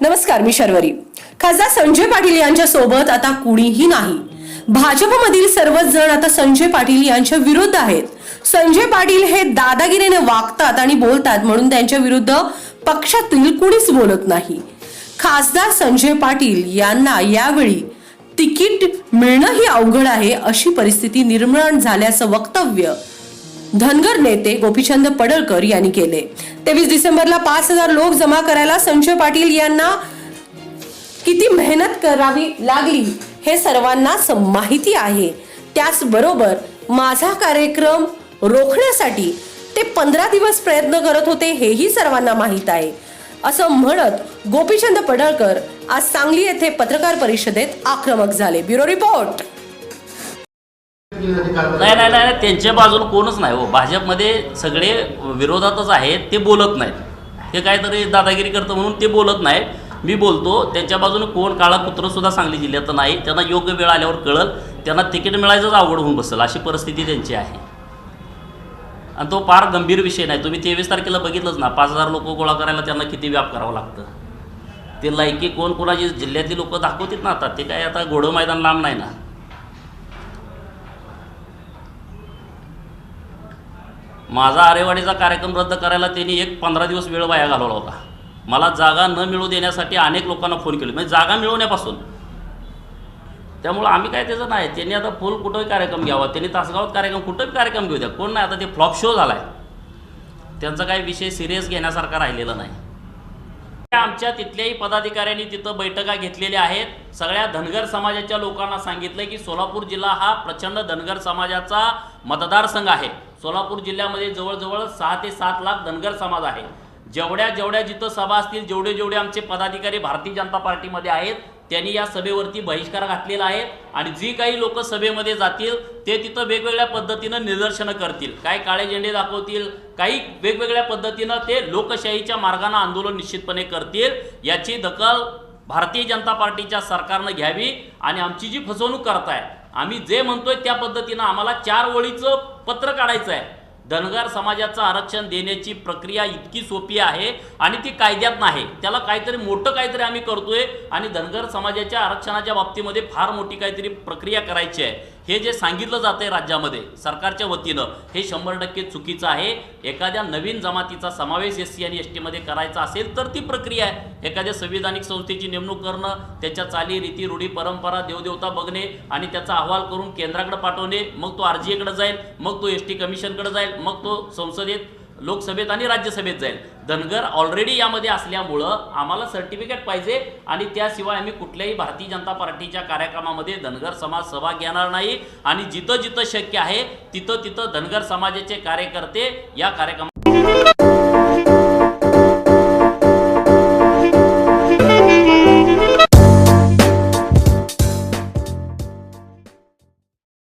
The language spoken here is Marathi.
नमस्कार मी शर्वरी. खासदार संजय पाटील यांच्या सोबत आता कुणीही नाही. भाजपमधील सर्वच जण आता संजय पाटील यांच्या विरुद्ध आहेत. संजय पाटील हे दादागिरीने वागतात आणि बोलतात म्हणून त्यांच्या विरुद्ध पक्षातील कुणीच बोलत नाही. खासदार संजय पाटील यांना यावेळी तिकीट मिळणंही अवघड आहे अशी परिस्थिती निर्माण झाल्याचं वक्तव्य धनगर नेते गोपीचंद पडळकर यांनी केले. तेवीस डिसेंबरला पाच हजार लोक जमा करायला संजय पाटील यांना किती मेहनत करावी लागली हे सर्वांना स- माहिती आहे. त्याचबरोबर माझा कार्यक्रम रोखण्यासाठी ते पंधरा दिवस प्रयत्न करत होते हेही सर्वांना माहीत आहे. असं म्हणत गोपीचंद पडळकर आज सांगली येथे पत्रकार परिषदेत आक्रमक झाले. Bureau report. नाही नाही नाही त्यांच्या बाजूला कोणच नाही हो. भाजपमध्ये सगळे विरोधातच आहेत ते बोलत नाहीत. हे काहीतरी दादागिरी करतं म्हणून ते बोलत नाहीत. मी बोलतो त्यांच्या बाजूने कोण काळा कुत्र सुद्धा सांगली जिल्ह्यात नाही. त्यांना योग्य वेळ आल्यावर कळल त्यांना तिकीट मिळायचंच आवड होऊन बसेल अशी परिस्थिती त्यांची आहे. आणि तो फार गंभीर विषय नाही. तुम्ही तेवीस तारखेला बघितलंच ना पाच हजार लोक गोळा करायला त्यांना किती व्याप करावं लागतं? ते लायकी कोण कोणाची जिल्ह्यातली लोक दाखवतात ना आता. ते काय आता घोडं मैदान लांब नाही ना. माझा आरेवाडीचा कार्यक्रम रद्द करायला त्यांनी एक पंधरा दिवस वेळ वाया घालवला होता. मला जागा न मिळू देण्यासाठी अनेक लोकांना फोन केले. म्हणजे जागा मिळवण्यापासून त्यामुळं आम्ही काय त्याचं नाही. त्यांनी आता फुल कुठंही कार्यक्रम घ्यावा. त्यांनी तासगावात कार्यक्रम कुठंही कार्यक्रम घेऊ द्या. कोण नाही? आता ते फ्लॉप शो झाला आहे त्यांचा काही विषय सिरियस घेण्यासारखा राहिलेला नाही. आमच्या तिथल्याही पदाधिकाऱ्यांनी तिथं बैठका घेतलेल्या आहेत. सगळ्या धनगर समाजाच्या लोकांना सांगितलं की सोलापूर जिल्हा हा प्रचंड धनगर समाजाचा मतदारसंघ आहे. सोलापूर जिल्ह्यामध्ये जवळजवळ सहा ते सात लाख धनगर समाज आहे. जेवढ्या जेवढ्या जिथं सभा असतील जेवढे जेवढे आमचे पदाधिकारी भारतीय जनता पार्टीमध्ये आहेत त्यांनी या सभेवरती बहिष्कार घातलेला आहे आणि जी काही लोक सभेमध्ये जातील ते तिथं वेगवेगळ्या पद्धतीनं निदर्शनं करतील. काय काळे झेंडे दाखवतील काही वेगवेगळ्या पद्धतीनं ते लोकशाहीच्या मार्गानं आंदोलन निश्चितपणे करतील याची दखल भारतीय जनता पार्टीच्या सरकारनं घ्यावी आणि आमची जी फसवणूक करताय आम्ही जे म्हणतोय त्या पद्धतीनं आम्हाला चार ओळीचं पत्र काढायचं आहे धनगर समाजाचं आरक्षण देण्याची प्रक्रिया इतकी सोपी आहे आणि ती कायद्यात नाही. त्याला काहीतरी मोठं काहीतरी आम्ही करतोय आणि धनगर समाजाच्या आरक्षणाच्या बाबतीमध्ये फार मोठी काहीतरी प्रक्रिया करायची आहे. हे जे सांगितलं जातंय राज्यामध्ये सरकारच्या वतीनं हे शंभर टक्के चुकीचं आहे. एखाद्या नवीन जमातीचा समावेश एस सी आणि एस टीमध्ये करायचा असेल तर ती प्रक्रिया आहे. एखाद्या संविधानिक संस्थेची नेमणूक करणं त्याच्या चाली रीती रूढी परंपरा देवदेवता बघणे आणि त्याचा अहवाल करून केंद्राकडे पाठवणे मग तो आर जाईल मग तो एस टी कमिशनकडे जाईल मग तो संसदेत लोकसभेत आणि राज्यसभेत जाईल. धनगर ऑलरेडी यामध्ये असल्यामुळं आम्हाला सर्टिफिकेट पाहिजे आणि त्याशिवाय आम्ही कुठल्याही भारतीय जनता पार्टीच्या कार्यक्रमामध्ये धनगर समाज सहभाग घेणार नाही. आणि जिथं जिथं शक्य आहे तिथं तिथं धनगर समाजाचे कार्यकर्ते या कार्यक्रमात